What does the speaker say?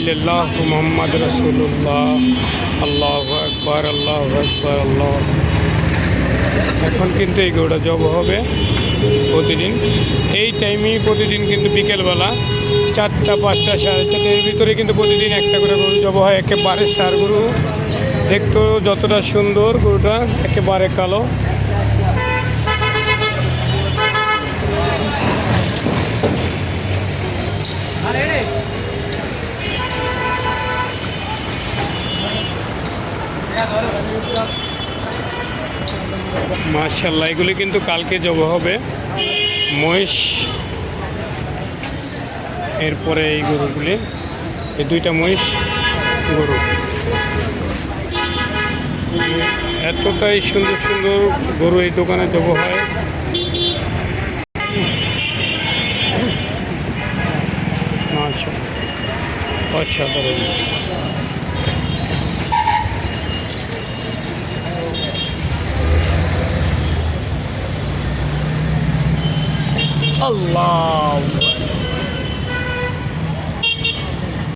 ইল্লাল্লাহ মোহাম্মদ রসুল্লাহ আল্লাহ আকবর আল্লাহ আকবর, আল্লাহ এখন কিন্তু এই গরুটা জব হবে প্রতিদিন। এই টাইমেই প্রতিদিন কিন্তু বিকেলবেলা চারটা, পাঁচটা, সাড়ে চারটের ভিতরে কিন্তু প্রতিদিন একটা করে গরু জব হয়। একেবারে সার গরু। দেখতেও যতটা সুন্দর গরুটা, একেবারে কালো। মার্শাল্লাহ এগুলি কিন্তু কালকে জব হবে। মহিষ, এরপরে এই গরুগুলি। এই দুইটা মহিষ, গরু। এতটাই সুন্দর সুন্দর গরু এই দোকানে জব হয়। অসাধারণ। আল্লাহ